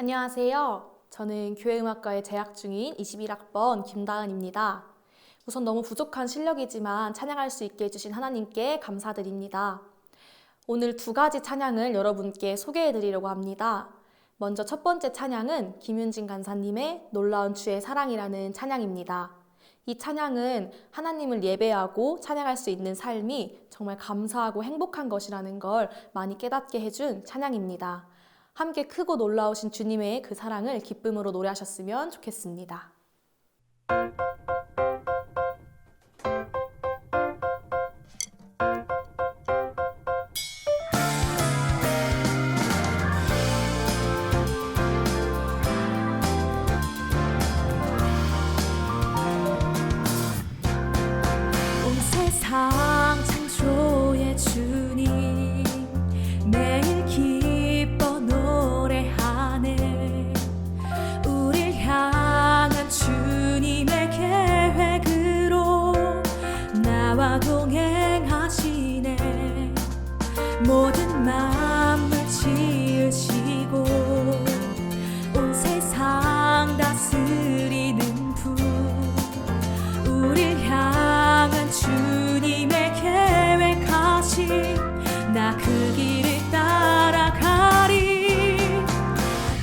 안녕하세요. 저는 교회음악과에 재학 중인 21학번 김다은입니다. 우선 너무 부족한 실력이지만 찬양할 수 있게 해주신 하나님께 감사드립니다. 오늘 두 가지 찬양을 여러분께 소개해 드리려고 합니다. 먼저 첫 번째 찬양은 김윤진 간사님의 놀라운 주의 사랑이라는 찬양입니다. 이 찬양은 하나님을 예배하고 찬양할 수 있는 삶이 정말 감사하고 행복한 것이라는 걸 많이 깨닫게 해준 찬양입니다. 함께 크고 놀라우신 주님의 그 사랑을 기쁨으로 노래하셨으면 좋겠습니다. 온 세상 다스리는 분. 우릴 향한 주님의 계획하신 나 그 길을 따라가리.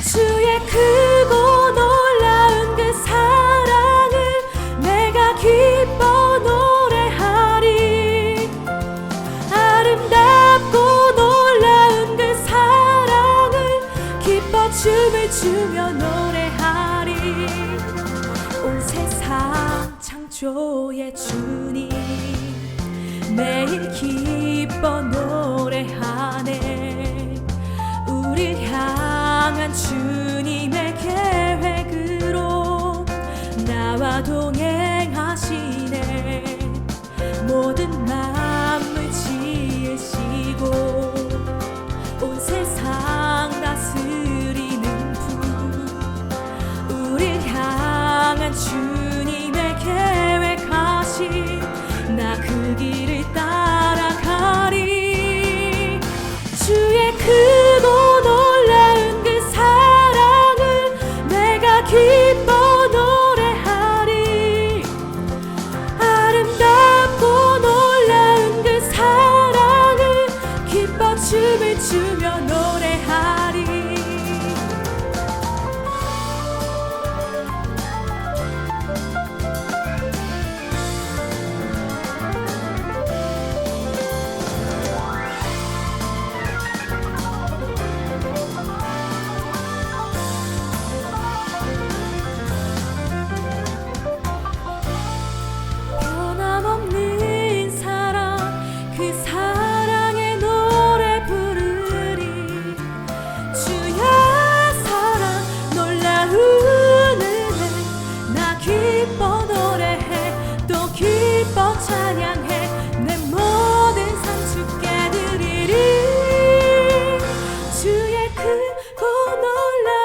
주의 크고 놀라운 그 사랑을 내가 기뻐 창조의 주님 매일 기뻐 노래하네. 우릴 향한 주님의 계획으로 나와 동행 내 크고 놀라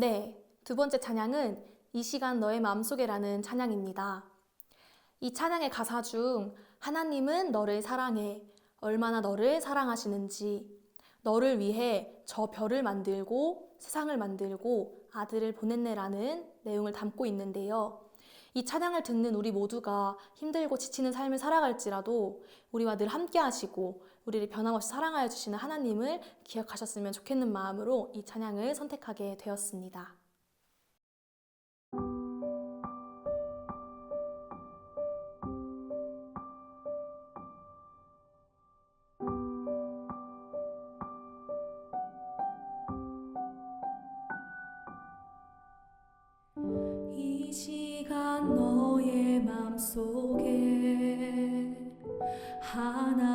네, 두 번째 찬양은 이 시간 너의 마음속에라는 찬양입니다. 이 찬양의 가사 중 하나님은 너를 사랑해, 얼마나 너를 사랑하시는지, 너를 위해 저 별을 만들고 세상을 만들고 아들을 보냈네라는 내용을 담고 있는데요. 이 찬양을 듣는 우리 모두가 힘들고 지치는 삶을 살아갈지라도 우리와 늘 함께 하시고 우리를 변함없이 사랑하여 주시는 하나님을 기억하셨으면 좋겠는 마음으로 이 찬양을 선택하게 되었습니다. 시간 너의 마음속에 하나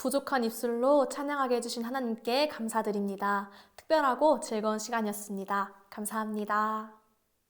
부족한 입술로 찬양하게 해주신 하나님께 감사드립니다. 특별하고 즐거운 시간이었습니다. 감사합니다.